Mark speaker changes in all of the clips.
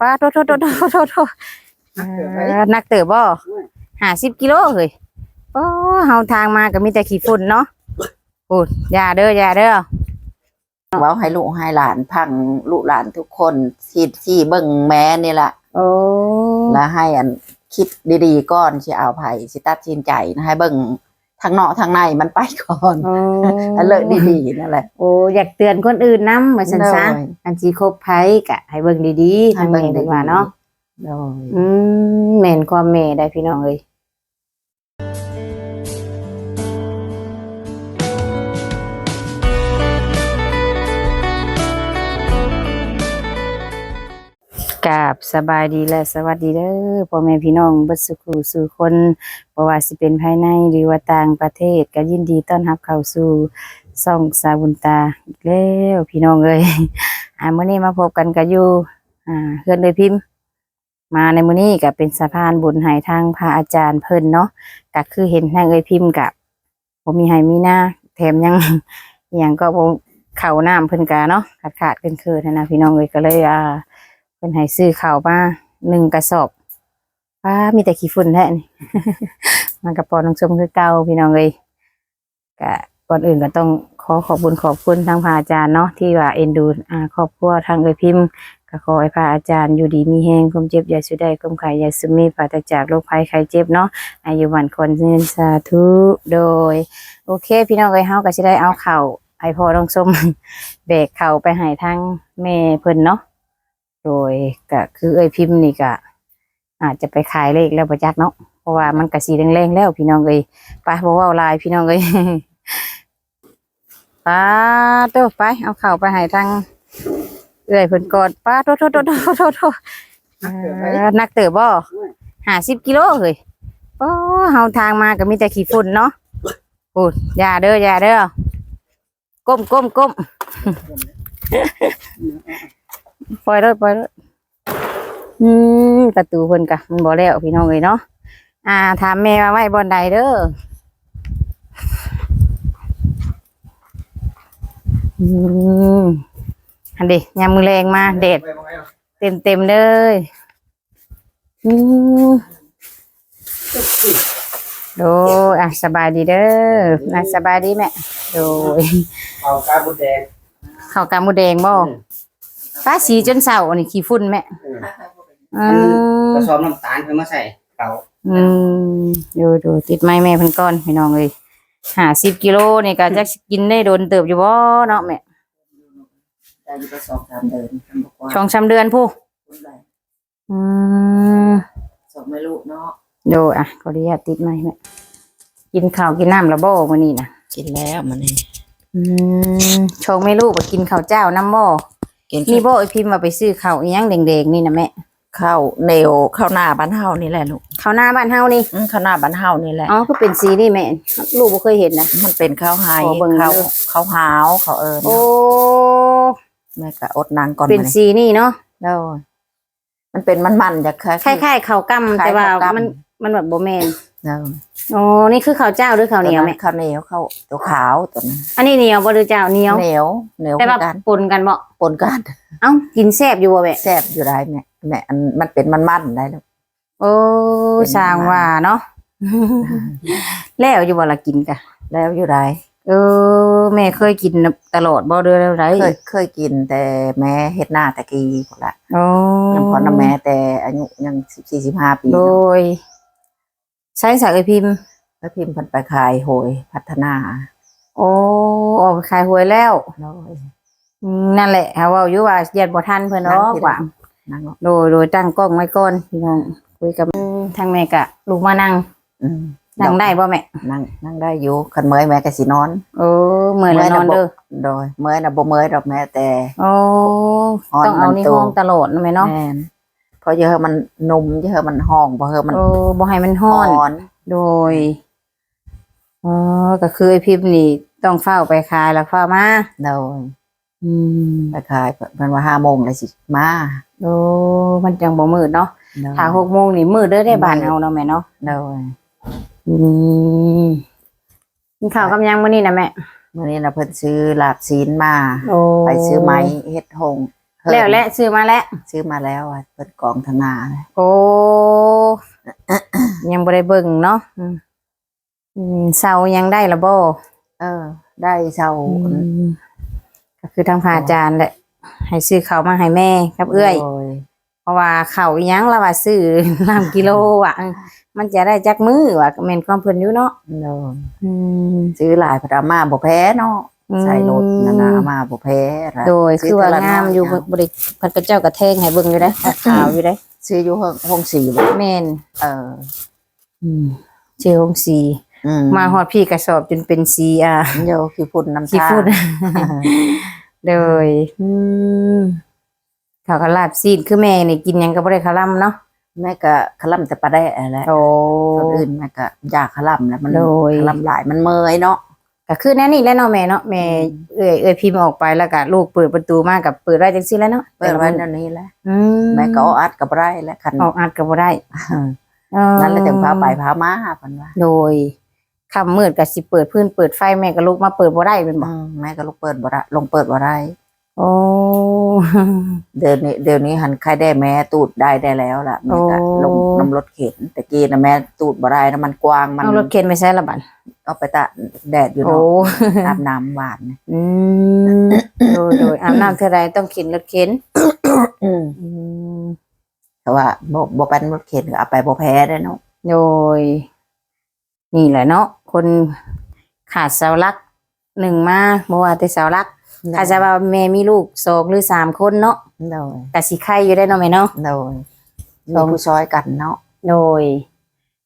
Speaker 1: ป้าโทษโทษโทษโทษโทษโทษเอ่อนักเติบบ่ห้าสิบกิโลเฮ้ยโอ้เฮาทางมาก็มีแต่ขี้ฝุ่นเนาะโอ้ยอย่าเด้ออย่าเด้อ
Speaker 2: เว้าให้ลูกให้หลานพังลูกหลานทุกคนที่ที่เบิ่งแม่นี่ล่ะ
Speaker 1: โอ้
Speaker 2: แล้วให้อันคิดดีๆก่อนสิเอาไผสิตัดสินใจนะให้เบิ่ง ทางนอกทางในมันไปก่อน
Speaker 1: โอ้
Speaker 2: อันเลิกดีๆนั่นแหละ
Speaker 1: โอ้อยากเตือนคนอื่นนำว่าซั่นซะ
Speaker 2: โดย
Speaker 1: อันสิคบไผก็ให้เบิ่งดีๆทางแม่ดีกว่าเนาะ
Speaker 2: โดย
Speaker 1: อืมแม่นความแม่ได้พี่น้องเอ้ย กราบสบายดีและสวัสดีเด้อพ่อแม่พี่น้องเบิดสุขุสู่คนบ่ว่าสิเป็นภายในหรือว่าต่างประเทศก็ยินดีต้อนรับเข้าสู่ช่องสาบุญตาอีกแล้วพี่น้องเอ้ยอ่ามื้อนี้มาพบกันก็อยู่อ่าเฮือนเลยพิมพ์มาในมื้อนี้ก็เป็นสะพานบุญให้ทางพระอาจารย์เพิ่นเนาะก็คือเห็นทางเอ้ยพิมพ์กับบ่มีให้มีหน้าแถมยังยังก็บ่เข้าน้ำเพิ่นกาเนาะขาดขาดเกินคินนะพี่น้องเอ้ยก็เลยอ่า เพิ่นให้ซื้อข้าวมาหนึ่งกระสอบป้ามีแต่ขี้ฝุ่นแท้นี่ มันกระปอน้องชมคือเก่าพี่น้องเอ้ยก็ก่อนอื่นก็ต้องขอขอบคุญขอบคุณทางพระอาจารย์เนาะที่ว่าเอ็นดูอ่าครอบครัวทางเอยพิมพ์ก็ขอให้พระอาจารย์อยู่ดีมีแห้งความเจ็บอย่าสุดใดความไข่อย่าสุมีปราศจากโรคภัยไข้เจ็บเนาะอายุวันคนเงินสาธุโดย โอเค พี่น้องเอ้ยเฮาก็สิได้เอาเข่าวให้พ่อน้องส้มแบรกเข่าไปให้ทางแม่เพิ่นเนาะ โดยก็คือเอ้ยพิมพ์นี่ก็อาจจะไปขายเลขแล้วประจักษ์เนาะเพราะว่ามันก็สีแดงๆแล้วพี่น้องเอ้ยไปบ่เว้าหลายพี่น้องเอ้ยป้าโตไป เอาเข่าวไปให้ทางเอื้อยเพิ่นกอดป้าโทษโทษโทษโทษโทษโทษเอ่อนักเติบบ่ห้าสิบกิโลเฮ้ยโอ้เฮาทางมาก็มีแต่ขี้ฝุ่นเนาะโอ้ยอย่าเด้ออย่าเด้อก้มก้มก้ม ปล่อยเลยปล่อยเลยอืมประตูเพิ่นกะมันบ่แล้วพี่น้องเอ้ยเนาะอ่าถามแม่ว่าไว้บอนใดเด้ออืมอันเดียามมือแรงมาเด็ดเต็มเต็มๆเลยอืมโดยอะสบายดีเด้อนะสบายดีแม่โดย
Speaker 3: เอากาบุดแดง
Speaker 1: ข้าวกาหมูแดงบ่ ฟ้าสีจนเศร้าอันนี้ขี้ฝุ่นแม่อืม
Speaker 3: กระสอบน้ำตาลเพิ่นมาใส่เก่า
Speaker 1: อืมดูดูติดไม้แม่เพิ่นก่อนพี่น้องเลยห้าสิบกิโลนี่ก็จะกินได้โดนเติบอยู่บ่เนาะแม่
Speaker 2: ได้อยู่ก็สองสามเดือนทำบอกว่า
Speaker 1: ช่องชำเดือนผู้
Speaker 2: คุณได้
Speaker 1: อืม
Speaker 2: สองไม่ลูกเนาะ
Speaker 1: ดูอะขออนุญาตติดไม้แม่กินข้าวกินน้ำแล้วบ่มื้อนี้นะ
Speaker 2: กินแล้วมันนี่
Speaker 1: อืมชงไม่ลูกไปกินข้าวเจ้าน้ำบ่
Speaker 2: กิน
Speaker 1: นี่บ่ไอพิมพ์มาไปซื้อข้าวอีหยังแดงๆนี่นะแม่
Speaker 2: ข้าวเหนียวข้าวหน้าบ้านเฮานี่แหละลูก
Speaker 1: ข้าวหน้าบ้านเฮานี่
Speaker 2: อืมข้าวหน้าบ้านเฮานี่แหละ
Speaker 1: อ๋อคือเป็นสีนี่แม่ลูกบ่เคยเห็นนะ
Speaker 2: มันเป็นข้าวไฮ
Speaker 1: ขอเบิ่ง
Speaker 2: ข้าว
Speaker 1: เด้อ
Speaker 2: ข้าวหาวเขาเอิญ
Speaker 1: โอ้
Speaker 2: แม่ก็อดนางก่อน
Speaker 1: เป็น
Speaker 2: มา
Speaker 1: สีนี่เนาะ
Speaker 2: แล้วมันเป็นมันๆจากคล้าย
Speaker 1: คล้ายๆข้าวกล้ำ
Speaker 2: คล้าย
Speaker 1: แต่ว่า
Speaker 2: ข้าวกล้ำ
Speaker 1: มันมันแบบบ่แม่น
Speaker 2: แล้ว
Speaker 1: อ๋อนี่คือข้าวเจ้าหรือข้าวเหนียวแม่
Speaker 2: ข้าวเหนียวข้าวตัวขาวตัวนั้น
Speaker 1: อันนี้เหนียวบ่หรือเจ้าเหนียว
Speaker 2: เหนียวเหนียว
Speaker 1: แต่ว่า
Speaker 2: คือกัน
Speaker 1: ปนกันบ่
Speaker 2: ปนกัน
Speaker 1: เอ้ากินแซ่บอยู่บ่แม่
Speaker 2: แซ่บอยู่ได้แม่แม่อันมันเป็นมันๆได้ลูก
Speaker 1: โอ้สร้างว่าเนาะแล้วอยู่บ่ล่ะกินกะ
Speaker 2: แล้วอยู่ได้
Speaker 1: เออแม่เคยกินตลอดบ่เดือนไร
Speaker 2: เคยเคยกินแต่แม่เฮ็ดหน้าแต่กี้พอละ
Speaker 1: โอ้
Speaker 2: น้ำพอน้ำแม่แต่อายุยังสิบสี่สิบห้าปี
Speaker 1: โด
Speaker 2: เนาะ
Speaker 1: ย ใช้สักไอพิมพ์
Speaker 2: แล้วพิมพ์เพันไปขายโหยพัฒนา
Speaker 1: โอ้ออกไปขายหวยแล้ว
Speaker 2: โดย
Speaker 1: อืมนั่นแหละเขาเว่าอยู่ว่าเหยียดบ่ทันเพิ่นเนาะ
Speaker 2: นั่งที่
Speaker 1: ว่า
Speaker 2: นั่งเนาะ
Speaker 1: โดยโดยตั้งกล้องไว้ก่อนพี่น้องคุยกับทางแม่กะลูกมานั่ง
Speaker 2: อืม
Speaker 1: นั่งได้บ่แม่
Speaker 2: นั่งนั่งได้อยู่คันเมื่อยแม่ก็สินอน
Speaker 1: โอ้เมื่อยแล้วนอนเด้อ
Speaker 2: โดยเมื่อยน่ะบ่เมื่อยดอกแม่แต่
Speaker 1: โอ้
Speaker 2: อ่อน
Speaker 1: ต้องเอา
Speaker 2: มัน
Speaker 1: นี่
Speaker 2: โต
Speaker 1: ห้องตลอดนะแม่เนาะ
Speaker 2: แม่นเพ ราะเยอะมันนุ่มเยอะมันห้องเพราะเฮอมัน
Speaker 1: โอ้บ่ให้มันฮ้อน
Speaker 2: อ่อน
Speaker 1: โดยอ๋อก็คือไอพิมพ์นี่ต้องเฝ้าไปขายแล้วเฝ้ามา
Speaker 2: โดย
Speaker 1: อืม
Speaker 2: ไปขายเพิ่นว่าห้าโมงเลยสิมา
Speaker 1: โอ้มันจังบ่มืดเนาะ
Speaker 2: โดย
Speaker 1: ถ้าหกโมงนี่มืดเด้อได้บ้านเฮาเนาะแม่เนาะ
Speaker 2: โดย
Speaker 1: อืมกินข้าวกับยังมื้อนี้นะแม่
Speaker 2: มื่อนี้นะเพิ่นซื้อลาบซีนมา
Speaker 1: โอ้
Speaker 2: ไปซื้อไม้เฮ็ดหงเฮ พิ่น
Speaker 1: แล้วและซื้อมาแล้ว
Speaker 2: ซื้อมาแล้วอะเปิดกล่องทางหนาเลย
Speaker 1: โอ้ ยังบ่ได้เบิ่งเนาะอืมอืมเสายังได้ละบ่
Speaker 2: เออ ได้เช่า
Speaker 1: ก็คือทางพระอาจารย์แหละ ให้ซื้อข้าวมาให้แม่กับเอื้อย
Speaker 2: โดย
Speaker 1: เพราะว่าข้าวอีหยังละว่าซื้อน้ำกิโลอะมันจะได้จักมือว่ะก็แม่นความเพิ่นอยู่เนาะ
Speaker 2: โดย
Speaker 1: อืม
Speaker 2: ซื้อหลายพัดอามาบ่แพ้เนาะ ใส่รถนั่นนะอามาบ่แพ้ละ
Speaker 1: โดย
Speaker 2: ซื้
Speaker 1: คือว่า
Speaker 2: เท่ละ
Speaker 1: งามอยู่
Speaker 2: น้
Speaker 1: บริพันกระเจ้ากระแทงให้เบิ่งอยู่ได้อขาวอยู่ได้อ
Speaker 2: ซื้ออยู่ห้องห้องสี่บ่
Speaker 1: แม่น
Speaker 2: เออ
Speaker 1: อืมเจลงสี
Speaker 2: อื
Speaker 1: มาฮอดพี่กระสอบจนเป็นสีอ่า
Speaker 2: เดี๋ยวขี้ฝุ่นน้ำ
Speaker 1: ขี้
Speaker 2: ชา
Speaker 1: ฝุ่นเลยอืมข้าวกะลาบซีดคือแม่นี่กินหยังก็บ่ได้คาร่ำเนาะ
Speaker 2: แม่ก็ขลัมแต่ปลาแดะแหละ
Speaker 1: โอ้
Speaker 2: คนอื่นแม่ก็อยากขลัมแล้วมัน
Speaker 1: โดย
Speaker 2: ขลัมหลายมันเมอยเนาะ
Speaker 1: ก็คือแน่นี่แหล้วเนาะแม่เนาะแม่เอ้ยเอ้ยพิมพ์ออกไปแล้วก็ลูกเปิดประตูมากับเปิดไว้จังซี่แหล้วเนาะ
Speaker 2: เปิดไว้นั่นนี้แหละ
Speaker 1: อืม
Speaker 2: แม่ก็เอาอัดกับไรและคัน
Speaker 1: ออกอัดก็บ่ได้เออ
Speaker 2: นั่นแหละจังพาไปพามาเพิ่นว่า
Speaker 1: โดยค่ำมืดก็สิเปิดพื้นเปิดไฟแม่ก็ลุกมาเปิดบ่ได้เป็นบ่
Speaker 2: อืมแม่ก็ลงเปิดบ่ได้ลงเปิดบ่ได้
Speaker 1: โอ้
Speaker 2: เดี๋ยวนี้เดี๋ยวนี้หันใครได้แม่ตูดได้ได้แล้วล่ะแม่ก็
Speaker 1: โอ้
Speaker 2: ลงน้ำรถเข็นแต่กี้นะแม่ตูดบ่ได้นะมันกว้างมัน
Speaker 1: เอารถเข็นไปใช้ละบัด
Speaker 2: เอาไปตะแดดอยู่
Speaker 1: โอ้
Speaker 2: เนาะอาบน้ำหวาน
Speaker 1: อืมโดยโดยอาบน้ำเท่าไรต้องเข็นรถเข็น
Speaker 2: อืม
Speaker 1: อืม
Speaker 2: แต่ว่าบ่บ่เป็นรถเข็นก็เอาไปบ่แพ้ได้เนาะ
Speaker 1: โดยนี่แหละเนาะคนขาดเสาหลักหนึ่งมาบ่ว่าแต่เสาหลัก ถ้าจะว่าแม่มีลูกสองหรือสามคนเนาะ
Speaker 2: โดย
Speaker 1: ก็สิไข่อยู่ได้เนาะแม่เนาะ
Speaker 2: โดย
Speaker 1: สอง
Speaker 2: มีผู้ซอยกันเนาะ
Speaker 1: โดย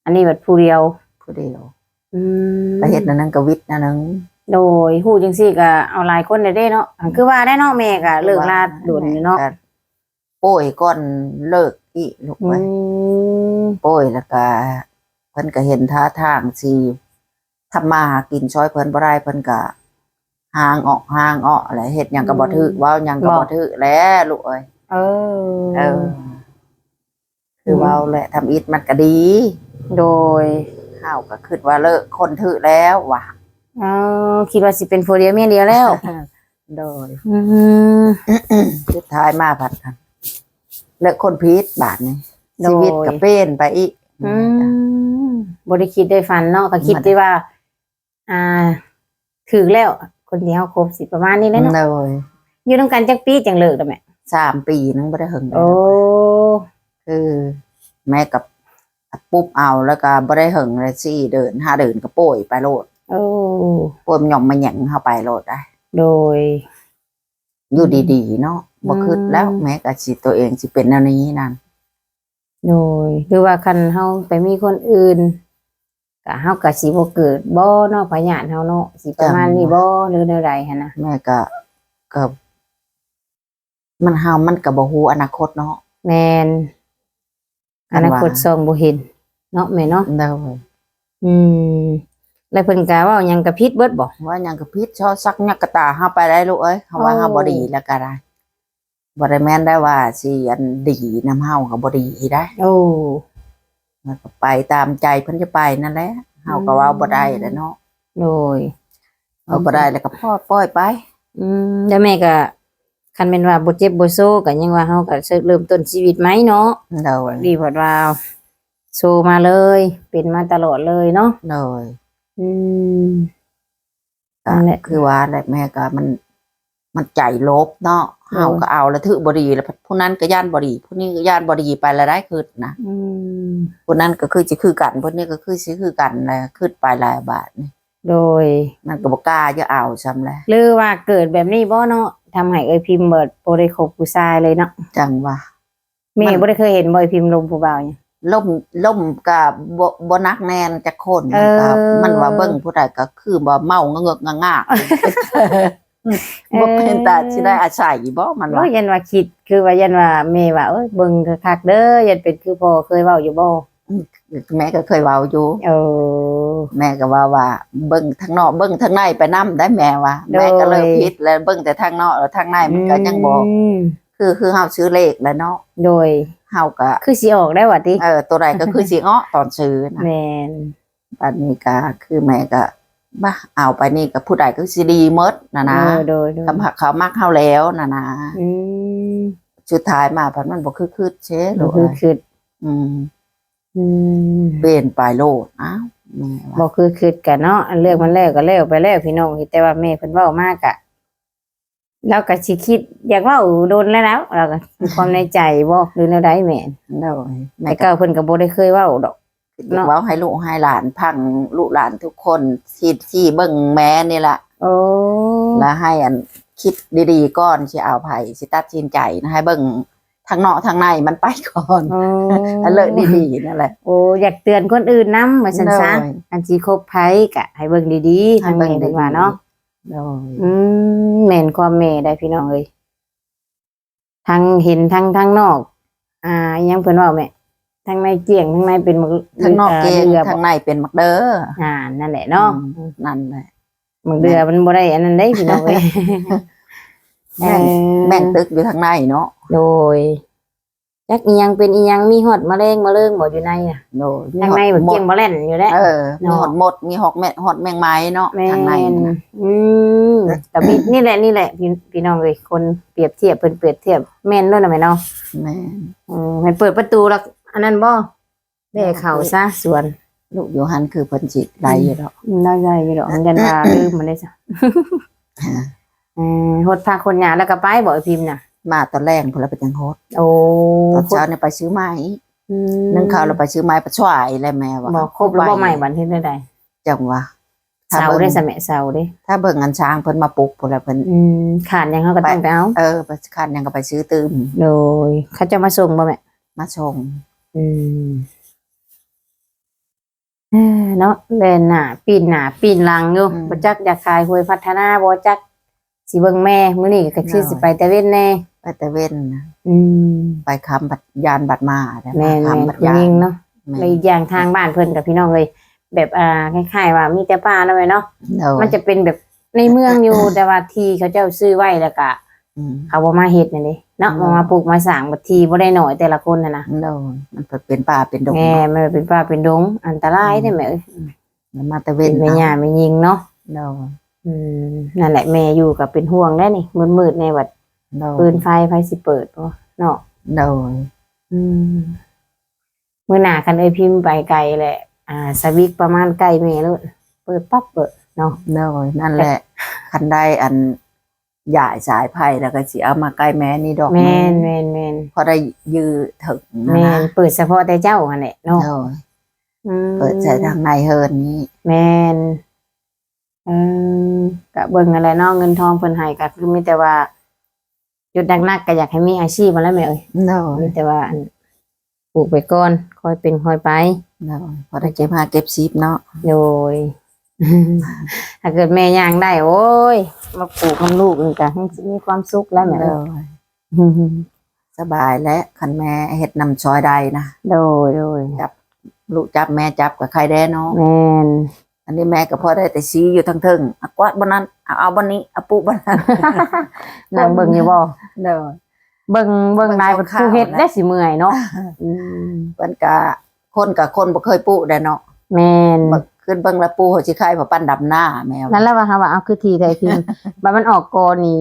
Speaker 1: อันนี้แบบผู้เดียว
Speaker 2: ผู้เดียว
Speaker 1: อืม
Speaker 2: ไปเฮ็ดนั่นนึงก็วิทย์นั่นนึง
Speaker 1: โดยฮู้จังซี่ก็เอาหลายคนได้เด้เนาะอันคือว่าได้เนาะแม่ก็เลิกลาดุนอยู่เนาะ
Speaker 2: ก็โป้ยก่อนเลิกอีกลูก
Speaker 1: อื
Speaker 2: ไว้
Speaker 1: ม
Speaker 2: โป้ยแล้วก็เพิ่นก็เห็นท่าทางสิทำมาหากินช่วยเพิ่นบ่ได้เพิ่นก็ ห่างออกห่างออกอะไรเฮ็ดหยังก็บ่ถึกเว้าหยังก็บ่ถึกแล้วลูกเอ้ย
Speaker 1: เออ
Speaker 2: เออ คือเว้าแหละทำอิฐมันก็ดี
Speaker 1: โดย
Speaker 2: ข้าวก็คิดว่าเลิกคนถึกแล้วว่ะ
Speaker 1: เออคิดว่าสิเป็นโฟเดียเมียเดียวแล้ว
Speaker 2: โดย
Speaker 1: อืม
Speaker 2: สุดท้ายมาผัดกันเลิกคนพีชบาทนี่
Speaker 1: โดย
Speaker 2: ชีวิตก็เป็นไปอีก
Speaker 1: อืมบ่ได้คิดได้ฝันเนาะก็คิดได้ว่า อ่า ถึกแล้ว คนที่เฮาคบสิประมาณนี้แหละเนาะ
Speaker 2: โดย
Speaker 1: อยู่นำกันจักปีจังเลิกได้แม่
Speaker 2: สามปีนึงไม่ได้หึงเลย
Speaker 1: โอ้
Speaker 2: คือ แม่กับปุ๊บเอาแล้วก็บ่ได้หึงเลยสี่เดินห้าเดินก็โป่ยไปโลด
Speaker 1: โอ้
Speaker 2: โป่ยมันหย่อมมาหยังเข้าไปโลดได้
Speaker 1: โดย
Speaker 2: อยู่ดีๆเนาะบ่
Speaker 1: อืม
Speaker 2: คิดแล้วแม่ก็สิตัวเองสิเป็นแนวนี้นั่น
Speaker 1: โดยหรือว่าคันเฮาไปมีคนอื่น ก็เฮาก็สิบ่เกิดบ่เนาะพญาติเฮาเนาะสิประมาณนี้บ่หรือแนวใดหั่นนะ
Speaker 2: แม่ก็ก็มันเฮามันก็บ่ฮู้อนาคตเนาะ
Speaker 1: แม่นอนาคตส่องบ่เห็นเนาะแม่เนาะ
Speaker 2: เด้อ
Speaker 1: อืมแล้วเพิ่นก็เว้าหยังก็ผิดเบิดบ่
Speaker 2: ว่าหยังก็พิษชอซักยักกะตาเฮาไปได้ลูกเอ้ยเฮาว่า
Speaker 1: โอ้
Speaker 2: เฮาบ่ดีแล้วก็ได้บ่ได้แม่นได้ว่าสิอันดีนํเฮาก็บ่ดีได้
Speaker 1: โอ้
Speaker 2: มันก็ไปตามใจเพิ่นจะไปนั่นแหละเฮาก็เว้าบ่ได้แหล้วเนาะ
Speaker 1: โดย
Speaker 2: เฮาบ่ได้แล้วก็ปล่อยปล่อยไป
Speaker 1: อืมแล้วแม่ก็คันแม่นว่าบ่เจ็บบ่โซก็ยังว่าเฮาก็เริ่มต้นชีวิตใหม่เนาะ
Speaker 2: โดย
Speaker 1: ดีพอดว่าโซมาเลย เป็นมาตลอดเลยเนาะ
Speaker 2: โดย
Speaker 1: อืม
Speaker 2: ก็
Speaker 1: นั่นแหละ
Speaker 2: คือว่าแหละแม่ก็มัน มันใจลบเนาะ เฮาก็เอาแล้วถือบ่ดีแล้วผู้นั้นก็ย่านบ่ดีผู้นี้ก็ย่านบ่ดีไปแล้วได้คือนะ
Speaker 1: อืม
Speaker 2: ผู้นั้นก็คือสิคือกันผู้นี้ก็คือสิคือกันแหละคือไปหลายบาทนี่
Speaker 1: โดย
Speaker 2: มันก็บ่กล้าจะเอาซ้ำแหละ
Speaker 1: หรือว่าเกิดแบบนี้บ่เนาะทำให้เอ้ยพิมพ์เบิดบ่ได้คบผู้ชายเลยเนาะ
Speaker 2: จังว่า
Speaker 1: แม่
Speaker 2: มัน
Speaker 1: บ่ได้เคยเห็นบ่อยพิมพ์ลงผู้บ่าวเนี่ย
Speaker 2: ล่มล่มกับบนักแนนจะคน
Speaker 1: เออ
Speaker 2: กับมันว่าเบิ้งผู้ใดก็คือบ่เมาเงือกงะงาก บ่เป็นตาสิได้อาศัยบ่มัน
Speaker 1: ว่า
Speaker 2: ว่า
Speaker 1: ยันว่าคิดคือว่ายันว่าแม่ว่าเอ้ยเบิ่งคักๆเด้อยันเป็นคือพ่อเคยเว้าอยู่บ่
Speaker 2: แม่ก็เคยเว้าอยู่
Speaker 1: เออ
Speaker 2: แม่ก็ว่าว่าเบิ้งทางนอกเบิ้งทางในไปนํได้แม่ว่า
Speaker 1: โดย
Speaker 2: แม่ก็เลยผิดแล้วเบิ้งแต่ทางนอกแล้วทางในมันก็ยังบ่
Speaker 1: อืม
Speaker 2: คือคือเฮาซื้อเลขแล้วเนาะ
Speaker 1: โดย
Speaker 2: เฮาก็
Speaker 1: คือสิออกได้ว่าติ
Speaker 2: เออตัวใดก็คือสิเงาะตอนซื้อนะ
Speaker 1: แม่น
Speaker 2: บัดนี้ก็คือแม่ก็ บ้าเอาไปนี่ก็ผู้ใดก็สิดีหมดนะนะ
Speaker 1: เออโดยโดย
Speaker 2: คำหักเขามักเขาแล้วนะนะ
Speaker 1: อืม
Speaker 2: ชุดท้ายมาพันมันบ่คือคือเชลู
Speaker 1: บ่
Speaker 2: ก
Speaker 1: คือ
Speaker 2: เอ้ย
Speaker 1: คือ
Speaker 2: อืม
Speaker 1: อืม
Speaker 2: เปลี่ยนไปโลดอ้าวแม่ว่า
Speaker 1: บ่คือคือกันเนาะอันเรื่องมันแล้วก็แล้วไปแล้วพี่น้องแต่ว่าแม่เพิ่นเว้ามากอะเราก็สิคิด อยากเว้าโดนแล้วแล้วเราก็มีความในใจบ่หรือแนวใดแม่น
Speaker 2: โดยแม่
Speaker 1: แต่
Speaker 2: ก็
Speaker 1: ก็เพิ่นก็บ่ได้เคยเว้าดอก เนาะ
Speaker 2: เว้าให้ลูกให้หลานพังลูกหลานทุกคนที่ที่เบิ่งแม่นี่ล่ะ
Speaker 1: โอ้
Speaker 2: แล้วให้อันคิดดีๆก่อนสิเอาไผสิตัดสินใจนะให้เบิ่งทางนอกทางในมันไปก่อน
Speaker 1: โอ้
Speaker 2: อันเลิกดีๆนั่นแหละ
Speaker 1: โอ้อยากเตือนคนอื่นนำว่าซั่นซะ
Speaker 2: โดย
Speaker 1: อันสิคบไผก็ให้เบิ่งดีๆทางแม่เพิ่นว่าเนาะ
Speaker 2: โดย
Speaker 1: อืมแม่นความแม่ได้พี่น้องเอ้ยทั้งเห็นทั้งทั้งนอก อ่าอิหยังเพิ่นเว่าแม่ ทั้งในเกี่ยงทั้งในเป็นหมึก
Speaker 2: ทางนอกเกง
Speaker 1: เรือ
Speaker 2: ทาง
Speaker 1: บ่
Speaker 2: ในเป็นมักเด้อ
Speaker 1: อ่านั่นแหละเนาะ
Speaker 2: อืมนั่นแหละ
Speaker 1: หมึกเรือมันบ่ได้อันนั้นได้พี่น้องเอ้ย
Speaker 2: แม่ง
Speaker 1: เอ่อ
Speaker 2: แม่งตึกอยู่ทางในเนาะ
Speaker 1: โดยจักอีหยังเป็นอีหยังมีฮอดมะเร็งมะเร็งบ่อยู่ในน่ะ
Speaker 2: โดย
Speaker 1: ทางในบ่
Speaker 2: หม
Speaker 1: เกี่ย
Speaker 2: ด
Speaker 1: งบ่แล่นอยู่แล้ว
Speaker 2: เออมี
Speaker 1: เนาะ
Speaker 2: หอดหมดมีหอกแม่หอดแมงไม้เนาะ
Speaker 1: แม่
Speaker 2: ทางใน
Speaker 1: น
Speaker 2: นะ
Speaker 1: อืมแต่มีนี่แหละนี่แหละพี่พี่น้องเอ้ยคนเปรียบเทียบเพิ่นเปรียบเทียบแม่นด้วยนะแม่เนาะ
Speaker 2: แม่
Speaker 1: อืมให้เปิดประตูแล้ว อันนั้นบ่ได้เข้าซะสวน
Speaker 2: ลูกอยู่หันคือเพิ่นจิไล่อยู่ดอก
Speaker 1: ได้ได้อยู่ดอกมันยันว่าลืมมันได้จ้ะเออหดพาคนหยาแล้วก็ไปบ่ไอ้พิมพ์น่ะ
Speaker 2: มาตอนแรกเพิ่นแล้วไปจังโฮด
Speaker 1: โอ้
Speaker 2: ตอนเช้าเนี่ยไปซื้อไม้
Speaker 1: อืม
Speaker 2: นึ่งข้าวเราไปซื้อไม้ไปช่วยแล้วแม่ว่า
Speaker 1: บ่ครบแล้วบ่ใหม่บันที่ได้ใด
Speaker 2: จังว่าถ้า
Speaker 1: เสา
Speaker 2: เบิ่
Speaker 1: ได้
Speaker 2: ง
Speaker 1: สะแมะเสาเด้
Speaker 2: ถ้าเบิ่งอันช้างเพิ่นมาปลุกพุ่นแล้วเพิ่น
Speaker 1: อืมขาดหยังเขาก็ต้องไปเอา
Speaker 2: เออไปคันยังก็ไปซื้อตื้ม
Speaker 1: โดยเขาจะมาส่งบ่แม่
Speaker 2: มาชง
Speaker 1: อืมเออเนาะเล่นหน้าปีนหน้าปีนหลังอยู่บ่จักอยากขายหวยพัฒนาบ่จักสิเบิ่งแม่มื้อนี้ก็คือสิไปแต่เว้นแน่
Speaker 2: ไปแต่เว้นนะ
Speaker 1: อืม
Speaker 2: ไปค้ำบัตรยานบัตรมาแต่
Speaker 1: แม่น
Speaker 2: ค้ำ
Speaker 1: แม่น
Speaker 2: บัตร
Speaker 1: ผู้
Speaker 2: ยา
Speaker 1: หญิ
Speaker 2: น
Speaker 1: งเนาะ
Speaker 2: แม่
Speaker 1: ในอีกอย่างทางบ้านเพิ่นกับพี่น้องเลย แบบอ่าคล้ายๆว่ามีแต่ป่าแล้วไว้เนาะ
Speaker 2: เออ
Speaker 1: มันจะเป็นแบบในเมืองอยู่แต่ว่าที่เขาเจ้าซื้อไว้แล้วก็
Speaker 2: อืม
Speaker 1: เขาบ่มาเฮ็ดนั่นนี่ เนาะ
Speaker 2: อืม
Speaker 1: มาปลูกมาสร้างบัดทีบ่ได้หน่อยแต่ละคนน่ะนะ
Speaker 2: เออมันเป็นป่าเป็นดง
Speaker 1: แม่มันเป็นป่าเป็นดง อันตรายได้แม่เอ้ย
Speaker 2: แล้วมาแต่
Speaker 1: เป็
Speaker 2: เว้น
Speaker 1: นแม่ย่าแม่ยิงเนาะ
Speaker 2: เนาะ
Speaker 1: อืมนั่นแหละแม่อยู่กับเป็นห่วงได้นี่มืดๆในบัด
Speaker 2: เนาะ
Speaker 1: ปืนไฟไฟสิเปิดบ่เนาะ
Speaker 2: เนาะ
Speaker 1: อืมมื้อหน้าคันเอ้ยพิมพ์ไปไกลแหละอ่า สวิกประมาณใกล้แม่แล้วเปิดปั๊บเปิดเนาะ
Speaker 2: เนาะนั่นแหละคันได้อัน ใหญ่สายไผ่แล้วก็สิเอามาใกล้แม่นี่ดอก
Speaker 1: แม่น
Speaker 2: นึง
Speaker 1: แม่นแม่น
Speaker 2: พอได้ยืดถึงนะ
Speaker 1: แม่
Speaker 2: นะ
Speaker 1: นเปิดเฉพาะแต่เจ้าหั่นแหละเนาะ
Speaker 2: เนาะ
Speaker 1: อืม
Speaker 2: เปิดใจทางในเฮิร์นนี้
Speaker 1: แม่นเออก็เบิ่งอะไรเนาะเงินทองเพิ่นให้ก็คือมีแต่ว่าจุดหนักๆก็อยากให้มีอาชีพมาแล้วแม่เอ้ย
Speaker 2: เนาะ
Speaker 1: มีแต่ว่าอันปลูกไปก่อนค่อยเป็นค่อยไป
Speaker 2: เนาะพอได้เก็บหาเก็บซีบเนาะ
Speaker 1: โดย ถ้าเกิดแม่ย่างได้ โอ้ย มาปลูกน้ำลูกนี่ก็ให้มีความสุขแล้วแม่เอ้
Speaker 2: เนาะ
Speaker 1: ย
Speaker 2: สบายและคันแม่เฮ็ดนำซอยใดนะ
Speaker 1: โดยโดย
Speaker 2: ลูกจับแม่จับกับใครได้เนาะ
Speaker 1: แม่น
Speaker 2: อันนี้แม่ก็พอได้แต่ชี้อยู่ทั้งเทึงเอากวาดบนนั้นเอาเอาบนนี้เอาปุ๊บนนั้น
Speaker 1: นางเบิ่งอยู่บ่
Speaker 2: เนาะ
Speaker 1: เบิ่งเบิ่งนายเป็นผู้เฮ็ดได้สิเมื่อยเนาะอืม
Speaker 2: เพิ่นก็คนกับคนบ่เคยปุ๊ได้เนาะ
Speaker 1: แม่น
Speaker 2: บัก ขึ้นเบิ่งและปูเขาสิคายบ่ปั้นดำหน้าแม่
Speaker 1: นั่
Speaker 2: ว่าน
Speaker 1: แหละว่าเฮาว่าเอาคือทีไทยพิมพ์บัดมันออกกอนี่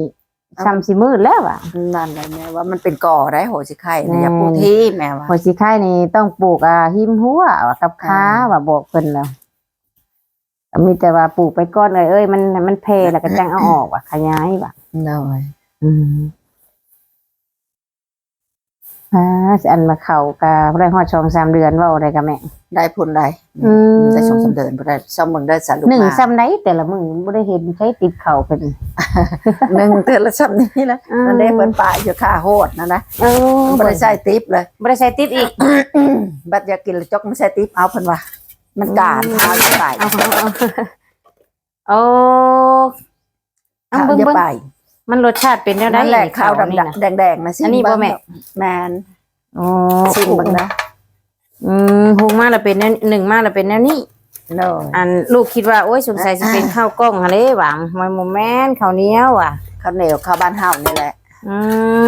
Speaker 1: ซ้ำสิมืดแล้วอะ
Speaker 2: นั่นแหละแม่ว่ามันเป็นก่อได้โหสิคาย
Speaker 1: แม่
Speaker 2: นะอย่าปูที่แม่ว่า
Speaker 1: หัวสิไข่นี่ต้องปลูกอ่าหิมหัวว่ากับค้าว่าบอกเพิ่นแล้วก็มีแต่ว่าปลูกไปก่อนเลยเอ้ยมันมันเพแล้วก็จังเอาออกว่ะขยายว่ะ
Speaker 2: เนาะ
Speaker 1: อืมอ่าอันมาเข้ากะได้ฮอดช่องสามเดือนเว้าได้กับแม่
Speaker 2: ได้ผลได้
Speaker 1: อืม
Speaker 2: ได้ชมสำเดินบ่ได้ซ่อมเบิ่งได้สรุป
Speaker 1: หนึ่ง
Speaker 2: มา
Speaker 1: ซ้ำได้แต่ละมื้อบ่ได้เห็นใครติดเข่าเพิ่น
Speaker 2: หนึ่งเทื่อละซ้ำนี่ละ
Speaker 1: อืม
Speaker 2: นั่นเด้เพิ่นป้าอยู่ค่าโหดนะนะ
Speaker 1: เออ
Speaker 2: บ่ได้ใช้ติปเลย
Speaker 1: บ่ได้ใส่ติดอีก
Speaker 2: บัดอยากกินแล้วจกไม่ใช่ติปเอาเพิ่นว่า มันการ
Speaker 1: อืม
Speaker 2: เอาจะไป
Speaker 1: เอาเอาเอาโอ้เอา
Speaker 2: ข้าว
Speaker 1: เบิ่ง
Speaker 2: จะ
Speaker 1: เบิ่ง
Speaker 2: ไป
Speaker 1: มันรสชาติเป็นแนวใด
Speaker 2: นั่นแหละ
Speaker 1: อีก
Speaker 2: ข้าว
Speaker 1: นี่นะ
Speaker 2: ดำๆแดงๆนะ
Speaker 1: อันนี้บ่แม่
Speaker 2: แมน
Speaker 1: อ๋อ
Speaker 2: ชิมเบิ่งนะ
Speaker 1: อืมหุงมาแล้วเป็นแนวหนึ่งมาแล้วเป็นแนวนี้
Speaker 2: โน่
Speaker 1: อันลูกคิดว่าโอ้ยสงสัยจะเป็นข้าวกล้องอะไรหวังมันโมแมนข้าวเหนียวอะ
Speaker 2: ข้าวเหนียวข้าวบ้านเฮานี่แหละ
Speaker 1: อื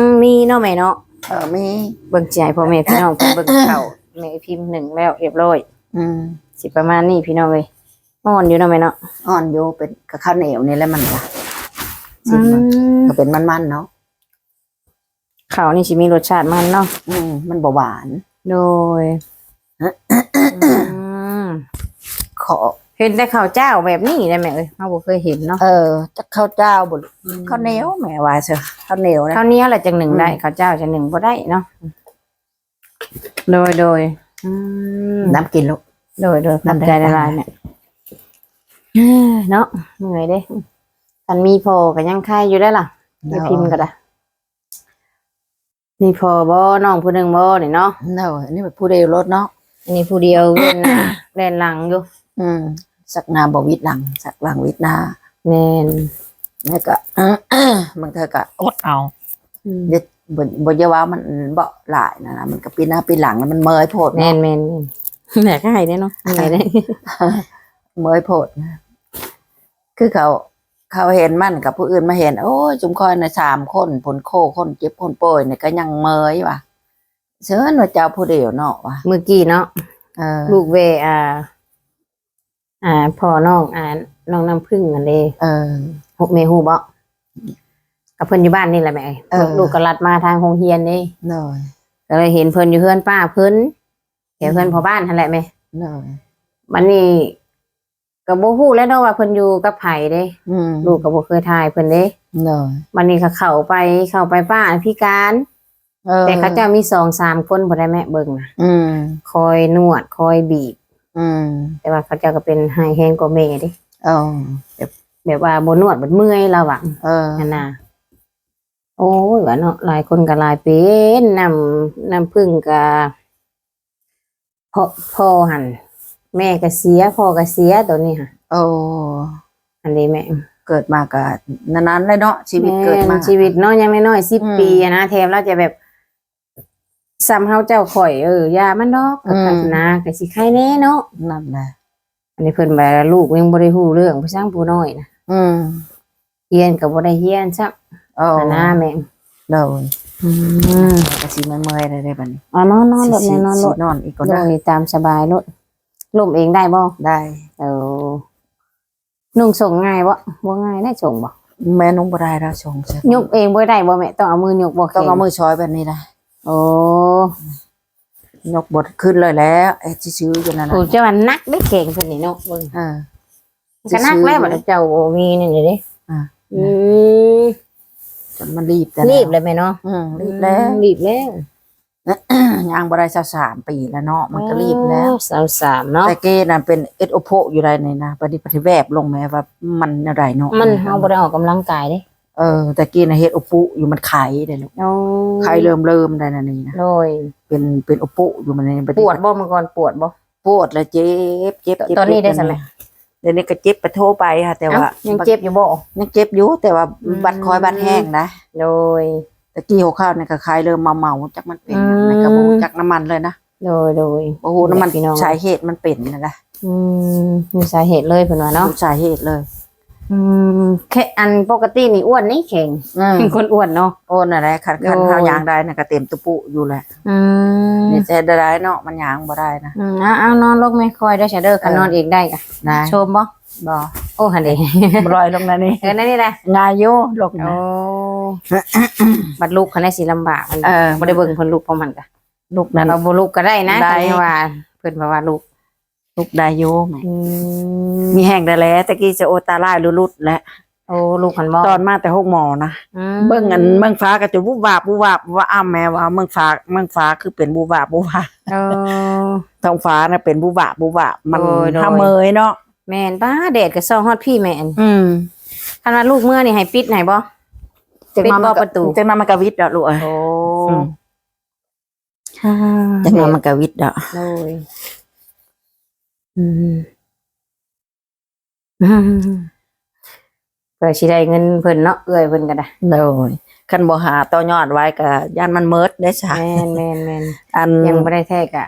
Speaker 1: มมีเนาะแม่เนาะ
Speaker 2: เออมี
Speaker 1: เบิ่งใจพ่อแม่พี่น้องเพิ่นเบิ่งข้าวแม่พิมพ์หนึ่งแล้วเรียบร้อย
Speaker 2: อืม
Speaker 1: สิประมาณนี้พี่น้องเลยอ่อนอยู่เนาะแม่เนาะ
Speaker 2: อ่อนอยู่เป็นกับข้าวเหนียวนี่แหละมันว่ะชิ
Speaker 1: อื
Speaker 2: มเบิ่ง
Speaker 1: ม
Speaker 2: ก็เป็นมันๆเนาะ
Speaker 1: ข้าวนี่สิมีรสชาติมันเนาะ
Speaker 2: อืมมันบ่หวาน
Speaker 1: โดยอืม
Speaker 2: ขอ
Speaker 1: เห็นแต่ข้าวเจ้าแบบนี้ได้ไหมเอ้ยเราบ่เคยเห็นเนาะ
Speaker 2: เออจะข้าวเจ้าบ่ข้าวเหนียวแม่ว่าเสียข้าวเหนียวนะ
Speaker 1: ข้าวเหนี้อะไรจังหนึ่ง
Speaker 2: อืม
Speaker 1: ได้ข้าวเจ้าจังหนึ่งบ่ได้เนาะโดยโดยอืม
Speaker 2: น้ำกินลูก
Speaker 1: โดยโดย
Speaker 2: น้ำ
Speaker 1: ทำ
Speaker 2: ได้
Speaker 1: ใจละลายเนี่ยเอ้อเนาะเหนื่อยเด้คันมีพอก็ยังคายอยู่ได้ล่ะไปพิมพ์ก็ได้นี่พอบ่น้องผู้หนึ่งบ่นี่เนาะ
Speaker 2: เนาะอันนี่เป็นผู้เดียวรถเนาะ
Speaker 1: อันนี้ผู้เดียวเว้นหน้าแล่นหลังอยู่
Speaker 2: อืมสักนาบวิดหลัง สักหลังวิดหน้า
Speaker 1: แม่น
Speaker 2: แล้วก็บางเธอก็อดเอา
Speaker 1: อืม
Speaker 2: เดี๋ยวบนบนยาว่ามันเบาหลายนะนะมันก็ปีหน้าปีหลังแล้วมันเมยโพด
Speaker 1: แม่
Speaker 2: เนาะ
Speaker 1: นแม่นแม่นแหน่ก็ให้ได้เนาะเหนื่อยได้
Speaker 2: เมยโพดนะคือเขา เขาเห็นมันกับผู้อื่นมาเห็น โอ้ยจุมคอยในะสามคนผลโคคนเจ็บคนป่วยเนี่ยก็ยังเมยว่ะ เชิญว่าเจ้าผู้เดียวเนาะว่ะ
Speaker 1: เมื่อกี้เนาะ
Speaker 2: เออ
Speaker 1: ลูกเวอ่า อ่าพ่อน้องอ่าน้องน้ำพึ่งอันเด้
Speaker 2: เออ
Speaker 1: หกเมฮูบ่กับเพิ่นอยู่บ้านนี่แหละแม่
Speaker 2: เออ
Speaker 1: ลูกก็ลัดมาทางโรงเรียนนี่
Speaker 2: หน่อย
Speaker 1: ก็เลยเห็นเพิ่นอยู่เพื่อนป้าเพิ่นเห็นเพิ่นพอบ้านนั่นแหละแม่
Speaker 2: หน่อย
Speaker 1: มันนี่ก็บ่ฮู้แล้วเนาะว่าเพิ่นอยู่กับไผเด้
Speaker 2: อืม
Speaker 1: ลูกก็บ่เคยทายเพิ่นเด้
Speaker 2: หน่อย
Speaker 1: มันนี่ก็เข้าไปเข้าไปป้าพิการ
Speaker 2: เออ
Speaker 1: แต่เขาเจ้ามีสองสามคนบ่ได้แม่เบิ่งนะ
Speaker 2: อืม
Speaker 1: คอยนวดคอยบีบ
Speaker 2: อืม
Speaker 1: แต่ว่าเขาเจ้าก็เป็นไฮแฮงกว่าแม่เด้
Speaker 2: เออ
Speaker 1: แบบว่าบ่นวดบ่เมื่อยแล้วอะ
Speaker 2: เออ
Speaker 1: นั่นน่ะโอ้ยว่าเนาะหลายคนก็หลายเป็นนำนำพึ่งก็พ่อพ่อหันแม่ก็เสียพ่อก็เสียตัวนี้ค่ะ
Speaker 2: โอ้
Speaker 1: อันนี้แม่
Speaker 2: เกิดมาก็นานๆเลยเนาะชีวิตเกิดมา
Speaker 1: แม่นชีวิตเนาะยังน้อยๆสิบ
Speaker 2: อืม
Speaker 1: ปีอะนะแถมเราจะแบบ ซ้ำเฮาเจ้าข่อยเออยามันดอกกับ
Speaker 2: อืม
Speaker 1: พัฒนาก็สิไข่แน่เนาะ
Speaker 2: นั่นแหละ
Speaker 1: อันนี้เพิ่นว่าลูกยังบ่ได้ฮู้เรื่องผู้สร้างผู้น้อยนะ
Speaker 2: อืม
Speaker 1: เรียนก็บ่ได้เรียนซัก
Speaker 2: โอ้
Speaker 1: อันนะแม่
Speaker 2: โดย
Speaker 1: อืม
Speaker 2: ก็สิเมื่อยๆได้ได้บัดนี้
Speaker 1: อ๋อนอนนอนรถ
Speaker 2: สิ
Speaker 1: แม่นอนร
Speaker 2: สิ
Speaker 1: ถ
Speaker 2: นอนอีกก็
Speaker 1: โด
Speaker 2: ได้
Speaker 1: ยตามสบายรถล่มเองได้บ่
Speaker 2: ได้
Speaker 1: เออนุ่งส่งง่ายบ่บ่ง่ายได้ส่งบ่
Speaker 2: แม่นุ่งบ่ได้แล้วชงใช่
Speaker 1: ยกเองบ่ได้บ่แม่ต้องเอามือยกบ่
Speaker 2: ต้
Speaker 1: แข็
Speaker 2: อง
Speaker 1: ง
Speaker 2: เอามือช้อยแบบนี้นะ
Speaker 1: โอ้
Speaker 2: ยกบดขึ้นเลยแล้วไอ้ที่ซื้ออยู่นั่น
Speaker 1: โห
Speaker 2: น่ะ
Speaker 1: เจ้าว่านักได้เก่งเพิ่นนี่เนาะเบิ่ง
Speaker 2: เออ
Speaker 1: ก็นักแล้วบัดเจ้าโอ้มีนี่นี่เด้
Speaker 2: อ่า
Speaker 1: อืม
Speaker 2: จนมันรีบแต่
Speaker 1: รีบเลยแม่เนาะ
Speaker 2: อืมรีบแล้ว
Speaker 1: รีบแล้ว
Speaker 2: ย่างบ่ได้สักสามปีแล้วเนาะมันก็รีบแล้ว
Speaker 1: สาวสามเนาะ
Speaker 2: แต่เกนั่นเป็นเอสโอโพอยู่ไรนี่นะปฏิปฏิแวบลงแม้ว่ามันอะไรเนาะ
Speaker 1: มันเฮาบ่ได้ออกกำลังกายเด้
Speaker 2: เออแต่กี้นะเฮ็ดโอปุอยู่มันไข่ได้ลูก
Speaker 1: โอ้
Speaker 2: ไข่เริ่มเริ่มได้นะนี่นะ
Speaker 1: โดย
Speaker 2: เป็นเป็นโอปุอยู่มันนี่
Speaker 1: ปวดบ่เมื่อก่อนปวดบ่
Speaker 2: ปวดแล้วเจ็บเจ็บเจ็บ
Speaker 1: ตอนนี้ได้ใช่ไหม
Speaker 2: เดี๋ยวนี้ก็เจ็บไปโทรไปค่ะ แต่ว่า
Speaker 1: เอ้ายังเจ็บอยู่บ่
Speaker 2: ยังเจ็บอยู่แต่ว่า
Speaker 1: อืม
Speaker 2: บัดคอยบัดแห้งนะ
Speaker 1: โดย
Speaker 2: ตะกี้หัวข้าวเนี่ยก็คายเริ่มมาเมาจักมันเป็น
Speaker 1: อืม
Speaker 2: ในกระบอกจักน้ำมันเลยนะ
Speaker 1: โดยโดย
Speaker 2: โอ้โหน้ำมัน
Speaker 1: พี่น้อง
Speaker 2: สาเหตุมันเป็นนะนะ
Speaker 1: อืมมีสาเหตุเลยเพิ่นว่าเนาะ
Speaker 2: สาเหตุเลย
Speaker 1: อืมแค่อันปกตินี่อ้วนนี่แข็ง
Speaker 2: อืม
Speaker 1: เป็นคนอ้วนเนาะ
Speaker 2: โอ้นั่นแหละคันคัน
Speaker 1: โอ้
Speaker 2: ข้าวยางได้เนี่ยก็เต็มตุปุอยู่แหละ
Speaker 1: อืม
Speaker 2: นี่แต่ได้เนาะมันยางบ่ได้นะ
Speaker 1: อืมเอาเอานอนลงไม่ค่อยได้ชะเด้อคัน
Speaker 2: เออ
Speaker 1: นอนเองได้กะ
Speaker 2: นะ
Speaker 1: ชมบ่
Speaker 2: บ่
Speaker 1: โอ้หันเด้
Speaker 2: บ่ลอยลงนะนี่
Speaker 1: เออนั่นนี่แหละ
Speaker 2: งายอยู่ลง
Speaker 1: โอ้
Speaker 2: นะ
Speaker 1: บัดลูกคันได้สิลำบากมัน
Speaker 2: เออ
Speaker 1: บ่ได้เบิ่งเพิ่นลูกเพราะมันกะ
Speaker 2: ลูกนั้น
Speaker 1: เราบ่ลูกก็ได้นะ
Speaker 2: ได้
Speaker 1: คันว่าเพิ่นว่าว่าลูก
Speaker 2: ลูกได้อยู่แหม
Speaker 1: อืม
Speaker 2: มีแห้งได้แล้วตะกี้จะโอตาลายรุดๆแล้ว
Speaker 1: โอ้ลูกคันบ่
Speaker 2: ตอนมาแต่หกหมอนะ
Speaker 1: อืม
Speaker 2: เบิ่งอันเมืองฟ้าก็จะวูบวาบวูบวาบว่าอ้าแม่ว่าเมืองฟ้าเมืองฟ้าคือเป็นบูบวาบบูวาบ
Speaker 1: เออ
Speaker 2: ท้องฟ้าน่ะเป็นบูบวาบบูวาบมัน
Speaker 1: โดยโดย
Speaker 2: ห้าเมยเนาะ
Speaker 1: แม่นป้าแดดก็ส่องฮอดพี่แม่น
Speaker 2: อืม
Speaker 1: คันว่าลูกเมื่อนี่ให้ปิดไหนบ่
Speaker 2: จังมา
Speaker 1: ปิดบ่
Speaker 2: มันก็
Speaker 1: ประตู
Speaker 2: จังมามันก็วิทย์ดอกลูกเอ้ย
Speaker 1: โอ้
Speaker 2: อืมจังมามันก็วิทย์ดอก
Speaker 1: โดย อืมอืม เพื่อสิได้เงินเพิ่นเนาะเอื้อยเพิ่นก็ได้
Speaker 2: โดยคันบ่หาต่อยอดไว้ก็ย่านมันเมิดได้ซะ
Speaker 1: แม่นแม่นแม่น
Speaker 2: อัน
Speaker 1: ยังบ่ได้แท้กะ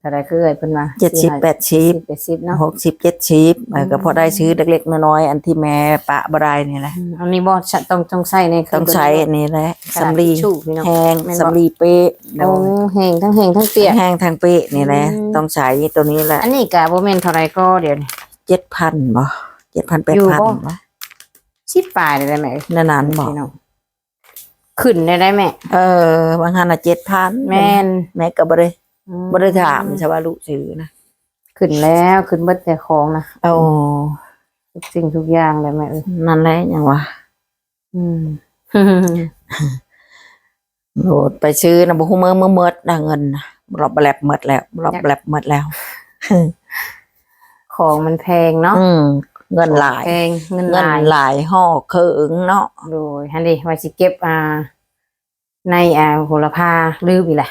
Speaker 1: เท่าไรคือเอื้อยเพิ่นว่า
Speaker 2: เจ็ดสิบแปดสิบ
Speaker 1: แปดสิบเนาะ
Speaker 2: หกสิบเจ็ดสิบเออก็
Speaker 1: อืม
Speaker 2: พอได้ซื้อเล็กๆน้อยๆอันที่แม่ปะบรายนี่แหละ
Speaker 1: อืมอันนี้บ่ชะต้องต้องใส่ในเครื่
Speaker 2: ต้องใช้อันนี้แหละ
Speaker 1: กระดาษ
Speaker 2: สำลี
Speaker 1: ทิชชู่พี่น้อง
Speaker 2: แห้ง
Speaker 1: แม่นบ่
Speaker 2: สำลีเป๊ะ
Speaker 1: โอ้แห้งทั้งแห้งทั้งเปียก
Speaker 2: แห้งทางเป๊ะนี่แหละ
Speaker 1: อืม
Speaker 2: ต้องใช้ตัวนี้แหละ
Speaker 1: อันนี้กะบ่แม่นเท่าไรก็เดี๋ยวนี้
Speaker 2: เจ็ดพันบ่เจ็ดพันแปด
Speaker 1: อยู่
Speaker 2: พัน
Speaker 1: บ่
Speaker 2: บ่
Speaker 1: สิบปลายได้ไหมเอ้ย
Speaker 2: นานๆบ่
Speaker 1: พี่น้องขึ้นได้ได้แม่
Speaker 2: เออบางหันน่ะ7,000
Speaker 1: แม่น
Speaker 2: แม่ก็บ่ได้
Speaker 1: อื
Speaker 2: บ่ได้ถามใช่ว่าลูกซื้อนะ
Speaker 1: ขึ้นแล้วขึ้นเบิดแต่ของนะ
Speaker 2: โอ้
Speaker 1: ทุกสิ่งทุกอย่างเลยแม่เอ้ย
Speaker 2: นั่นแหละหยังวะ
Speaker 1: อืม
Speaker 2: โหลดไปซื้อนะบ่ฮู้มื้อมื้อหมดได้เงินนะรอบแลบหมดแล้วรอบแลบหมดแล้ว
Speaker 1: ของมันแพงเนาะ
Speaker 2: อืมเงินหลาย
Speaker 1: แพงเงิน
Speaker 2: เงิน
Speaker 1: หลาย
Speaker 2: หลายห่อเคิงเนาะ
Speaker 1: โดยฮันดิว่าสิเก็บอ่า ในอ่าโหระพาลืมอีกแหละ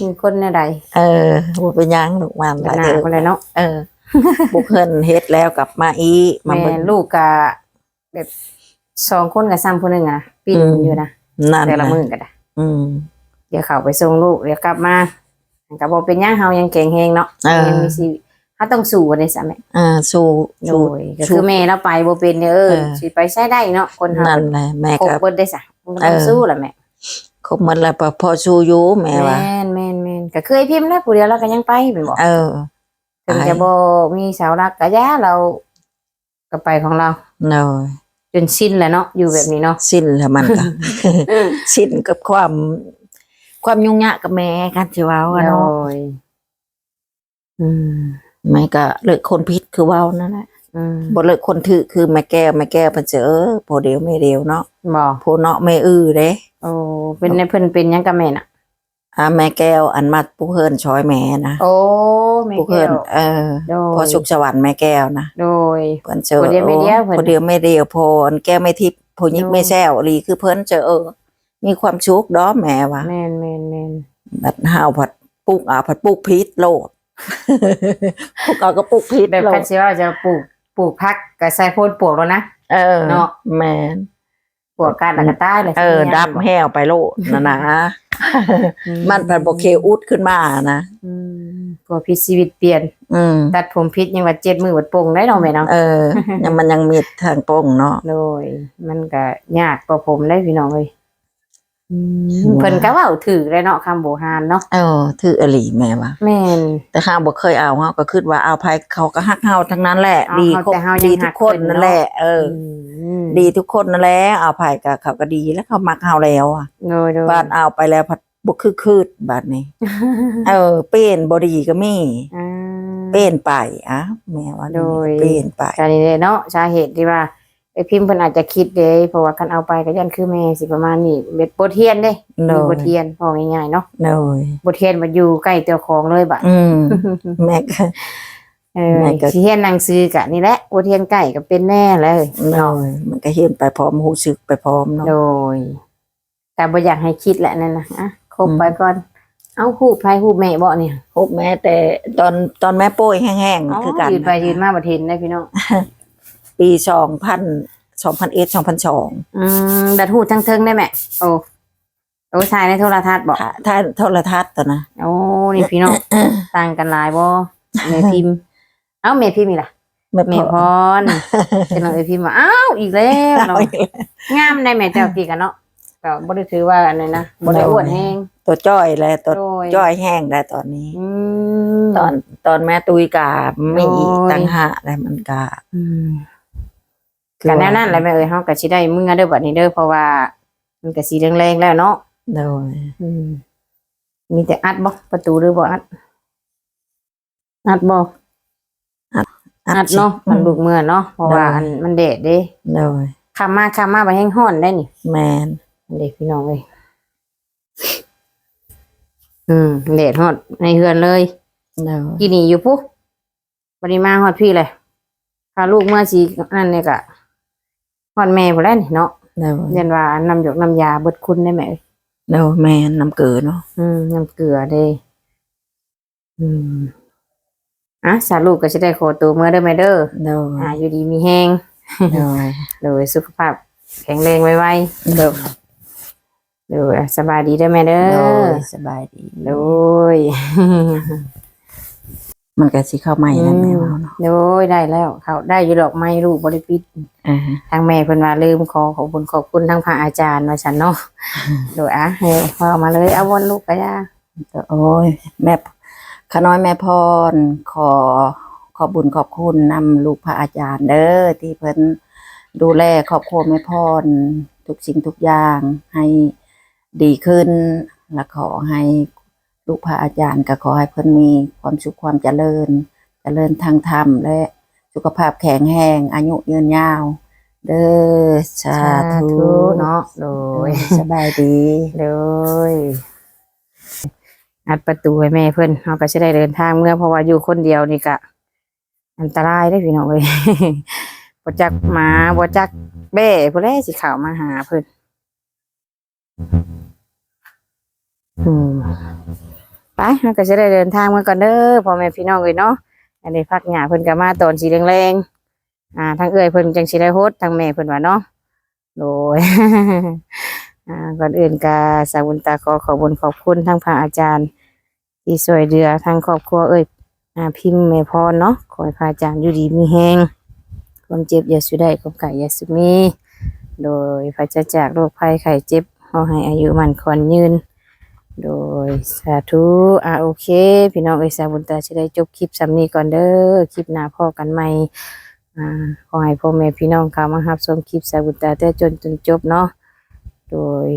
Speaker 1: มีคนในใด
Speaker 2: เออบ่เป็นหยังลูกมันหลาย
Speaker 1: หน้า
Speaker 2: เด้อ
Speaker 1: คนเลยเนาะ
Speaker 2: เออ บุกเพิ่นเฮ็ดแล้วกลับมาอีกมา
Speaker 1: แม่
Speaker 2: เบิ่ง
Speaker 1: ลูกกะแบบสองคนกับซ้ำคนหนึ่งอะปิ้น
Speaker 2: อืม
Speaker 1: อยู่นะ
Speaker 2: นั่น
Speaker 1: แต่ละ
Speaker 2: นะ
Speaker 1: มือก็ได้
Speaker 2: อืม
Speaker 1: เดี๋ยวเขาไปส่งลูกเดี๋ยวกลับมาก็บอกเป็นหย่างเฮายังแข็งแฮงเนาะ
Speaker 2: เออ
Speaker 1: ยังมีชีวิตเฮาต้องสู้ในสมัย
Speaker 2: อ่าสู้
Speaker 1: โด
Speaker 2: สู้
Speaker 1: ยก็คือแม่เราไปบ่เป็นเนี่ยเออ
Speaker 2: เออ
Speaker 1: สิไปใช้ได้เนาะคนเฮา
Speaker 2: นั่นแหละแม่
Speaker 1: ครบ
Speaker 2: ก็
Speaker 1: เบิดได้ซะมันก็ต้อง
Speaker 2: เออ
Speaker 1: สู้แหละแม่
Speaker 2: ครบหมดแล้วพอสู้อยู่แม่ว่า
Speaker 1: แม่นแม่นแม่นก็เคยพิมพ์แล้วผู้เดียวเราก็ยังไปเป็นบ่
Speaker 2: เออ
Speaker 1: ถึงจะบ่มีเสาหลักก็ย่าเราก็ไปของเรา
Speaker 2: เนาะ
Speaker 1: จนสิ้นแล้วเนาะอยู่แบบนี้เนาะ
Speaker 2: สิ้นแล้วมันก็สิ้นกับความ ความยุ่งยากกับแม่กันสิเว้าอะ
Speaker 1: โด
Speaker 2: เนาะ
Speaker 1: ยอืม
Speaker 2: แม่ก็เลิกคนพิษคือเว้านั่นแหละ
Speaker 1: อืม
Speaker 2: บ่เลิกคนถือคือแม่แก้วแม่แก้วเพิ่นเจอพอเดียวไม่เดียวเนาะ
Speaker 1: บ่
Speaker 2: ผู้เนาะแม่อื้อเด้
Speaker 1: โอ้เป็นในเพิ่นเป็นหยังกับแม่น่ะ
Speaker 2: อ่าแม่แก้วอันมาผู้เพิ่นช้อยแม่นะ
Speaker 1: โอ้แม่
Speaker 2: ผู้
Speaker 1: แก้
Speaker 2: เพิ่น
Speaker 1: ว
Speaker 2: เออ
Speaker 1: โดย
Speaker 2: พอสุขสวรรค์แม่แก้วนะ
Speaker 1: โดย
Speaker 2: เพิ่นเจอ
Speaker 1: ผู้เดียวไม่เดียวเพิ่น
Speaker 2: ผู้เดียวไม่เดียวพออันแก้วไม่ทิพย์ผู้ยิก
Speaker 1: โอ้
Speaker 2: ไม่แซวอีหลีคือเพิ่นเจอเออมีความสุขดอแม่ว่า
Speaker 1: แม่นแม่นแม่น
Speaker 2: บัดหาวผัดปลูกอ่าผัดปลูกพิษโลด พวกเราก็ปลูกพิษ
Speaker 1: แบบ
Speaker 2: โล
Speaker 1: คั
Speaker 2: ด
Speaker 1: นสิว่าจะปลูก ปลูกผักก็ใส่โพดปลูกแล้วนะ
Speaker 2: เออ
Speaker 1: เนาะ
Speaker 2: แม่น
Speaker 1: ปลูกการแล้วก็ตายเลย
Speaker 2: เออ ดับแห้วไปโลดนะนะ มันผัดบ่เคอุดขึ้นมานะ
Speaker 1: อืมพวกพิษชีวิตเปลี่ยน
Speaker 2: อืม
Speaker 1: ตัดผมพิษยังว่าเจ็ดมือวัดโป่งได้เนาะแม่เนาะ
Speaker 2: เออ ยังมันยังมีทางโป้งเนาะ
Speaker 1: โดยมันก็ยากกว่าผมได้พี่น้องเอ้ยอืม
Speaker 2: อืม
Speaker 1: เพิ่นก็เว้าถือเลยเนาะคำโบราณเนาะ
Speaker 2: เออถืออหลีแม่ว่า
Speaker 1: แม่น
Speaker 2: แต่ข้าบ่เคยเอาเฮาก็คิดว่าเอาภัยเขาก็ฮักเฮาทั้งนั้นแหละ
Speaker 1: เอา
Speaker 2: ดี
Speaker 1: เขา
Speaker 2: ครบ
Speaker 1: แต่เฮายัง
Speaker 2: ดีทุกคน
Speaker 1: ฮักเพิ่น
Speaker 2: นั่นแหละ เออ
Speaker 1: ม
Speaker 2: ดีทุกคนนั่นแหละเอาภัยก็เขาก็ดีแล้วเขามักเฮาแล้วอะ
Speaker 1: โดยโดย
Speaker 2: บ้านเอาไปแล้วพัดบ่คือคืดบาดนี้ เออ เป็นบ่ดีก็มี
Speaker 1: อ่า
Speaker 2: เป็นไปอะแม่ว่า
Speaker 1: โดย
Speaker 2: เป็นไป
Speaker 1: การนี้เนาะสาเหตุที่ว่า ไอ้พิมพ์เพิ่นอาจจะคิดเด้เพราะว่าคันเอาไปก็ยันคือแม่สิประมาณนี้เบ็ดบทเรียนเด้
Speaker 2: โด
Speaker 1: มี
Speaker 2: ย
Speaker 1: บทเรียนพอง่ายๆเนาะ
Speaker 2: โดย
Speaker 1: บทเรียนมันอยู่ใกล้ตัวของเลยบัด
Speaker 2: อืมแม่ก็
Speaker 1: เออ
Speaker 2: แม่ก็
Speaker 1: สิเรียนหนังสือกะนี่แหละบทเรียนใกล้ก็เป็นแน่เลย
Speaker 2: โดยมันก็เห็นไปพร้อมรู้สึกไปพร้อมเนาะ
Speaker 1: โดย แต่บ่อยากให้คิดแหละนั่นน่ะอะคบ
Speaker 2: อืม
Speaker 1: ไปก่อน เอาฮูบไผฮูบแม่บ่เนี่ย
Speaker 2: พบแม่แต่ตอนตอนแม่โป้ยแห้งๆคือกัน
Speaker 1: ยืนไปยืนมาบ่เห็นได้พี่น้อง
Speaker 2: ปี2000 2001 2002
Speaker 1: อืมดัดฮูดทั้งเทิงได้แม่โอ้โอ้ถ่ายในโทรทัศน์บ่
Speaker 2: ถ้าถ้าโทรทัศน์ตอนนะ
Speaker 1: โอ้นี่พี่น้องต่างกันหลายบ่แม่พิมพ์เอ้าแม่พิมพ์อีกล่ะ
Speaker 2: แม่
Speaker 1: แม่
Speaker 2: พ
Speaker 1: พ
Speaker 2: อ
Speaker 1: รจะน้องเอ้ยพิมพ์ว่าอ้าวอีกแล้วเนาะงามได้แม่เจ้ากี่กันเนาะก็บ่ได้ถือว่าอันนั้นนะบ่ได้อ้วนแฮง
Speaker 2: ตัวจ้อยแหละตัว
Speaker 1: โดย
Speaker 2: จ้อยแห้งได้ตอนนี้
Speaker 1: อืม
Speaker 2: ตอนตอนแม่ตุยกาไม่อีก
Speaker 1: โอ้ย
Speaker 2: ตั้งหากแล้วมันกา
Speaker 1: อืม กันแน่นั่นแหละแม่เอ้ยเฮาก็สิได้มื้อเด้อบัดนี้เด้อเพราะว่า มันก็สีแรงๆแล้วเนาะ
Speaker 2: โดย
Speaker 1: อืมมีแต่อัดบ่ประตูหรือบ่อัด อัดบ่อัดเนาะมันลูกเมื่อเนาะเพราะว่าอันมันแดดเด้
Speaker 2: โดย
Speaker 1: คำมาคำมาไปแห้งห้อนได้นี่
Speaker 2: แมน
Speaker 1: อันเด็กพี่น้องเลยอืมแดดฮอดในเฮือนเลย
Speaker 2: โดย
Speaker 1: กินนี่อยู่ปุ๊ปริมาฮอดพี่เลยพาลูกเมื่อสีนั่นเนี่ยก็ ฮอดแม่พอแล้วนี่เนาะ
Speaker 2: โดย
Speaker 1: เรียนว่าน้ำหยกน้ำยาเบิดคุณได้ไหมเอ้ย
Speaker 2: โดยแมนน้ำเกลือเนาะ
Speaker 1: อืมน้ำเกลือเด้ อืมอะสาลูกก็จะได้โคตัวเมื่อเด้อแม่เด้อ
Speaker 2: โดย
Speaker 1: อ่าอยู่ดีมีแห้ง
Speaker 2: โดย
Speaker 1: โดยสุขภาพ แข็งแรงไว
Speaker 2: โดย
Speaker 1: ๆโดยอะสบายดีเด้อแม่เด้
Speaker 2: โด
Speaker 1: อย
Speaker 2: สบายดี
Speaker 1: โดย
Speaker 2: มันก็สิเข้าใหม่แล้วแม่ว่าเนาะ
Speaker 1: โดยได้แล้ว เขาได้อยู่ดอกไม้ลูกบริปิด
Speaker 2: อ่า
Speaker 1: ทางแม่เพิ่นว่าลืมขอขอบคุณขอบคุณทางพระอาจารย์ว่าฉันเนาะโดยอะเฮ้ยพอมาเลยเอาวนลูกก็ย่า
Speaker 2: โอ้ยแม่ขาน้อยแม่พรขอขอบุญขอบคุณนำลูกพระอาจารย์เด้อที่เพิ่นดูแลครอบครัวแม่พรทุกสิ่งทุกอย่างให้ดีขึ้นและขอให้ ลูกพระอาจารย์ก็ขอให้เพิ่นมีความสุขความเจริญ เจริญทางธรรมและสุขภาพแข็งแรงอายุยืนยาว เด้อสาธุ
Speaker 1: เนาะโด
Speaker 2: โอ้
Speaker 1: ย
Speaker 2: ยสบายดี
Speaker 1: โดยอัดประตูให้แม่เพิ่นเราก็จะได้เดินทางเมื่อเพราะว่าอยู่คนเดียวนี่ก็อันตรายได้อพี่น้องเอ้ยบ่จักหมาบ่จักแบ่ผู้ใดสิเข้ามาหาเพิ่นอืมไป เราก็จะได้เดินทางเมื่อก่อนเด้อพ่อแม่พี่น้องเอ้ยเนาะอันนี้พักหญ้าเพิ่นก็มาตอนสีแรงๆอ่าทั้งเอ้ยเพิ่นจังสิได้โฮดทั้งแม่เพิ่นว่าเนาะโดยอ่าก่อนอื่นก็สาวุนตาขอขอบุญขอบคุณทั้งพระอาจารย์ ที่ช่วยเหลือทั้งครอบครัวเอ้ยอ่าพิมพ์แม่พรเนาะขอให้พระอาจารย์อยู่ดีมีแฮงความเจ็บอย่าสุดได้ความไก่อย่าสุมี โดยพระเจ้าจากโรคภัยไข้เจ็บขอให้อายุมันคอนยืน โดย สาธุอ่าโอเค พี่น้องเอ้ยสาวุนตาจะได้จบคลิปสำนี้ก่อนเด้อคลิปหน้าพ่อกันใหม่อ่าขอให้พ่อแม่พี่น้องเข้ามารับชมคลิปสาวุนตาแต่จนจนจบเนาะโดย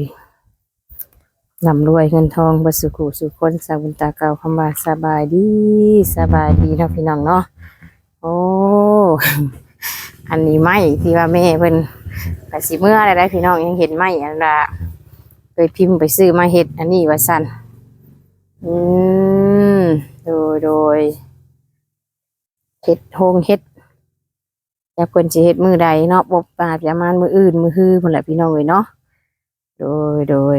Speaker 1: นำรวยเงินทองบสุขุสุคนสาวุนตาเก่าคำว่าสบายดีสบายดีเนาะพี่น้องเนาะโอ้อันนี้ไม่ที่ว่าแม่เพิ่นไปสิเมื่ออะไรได้พี่น้องยังเห็นไหมอันละเคยพิมพ์ไปซื้อมาเห็ดอันนี้ว่าสั่น อืม โดยโดยเห็ดโฮงเห็ดอยากเพิ่นสิเฮ็ดมือใดเนาะบ่ปาดประมาณมืออื่นมือฮือพุ่นแหละพี่น้องเอ้ยเนาะโดยโดย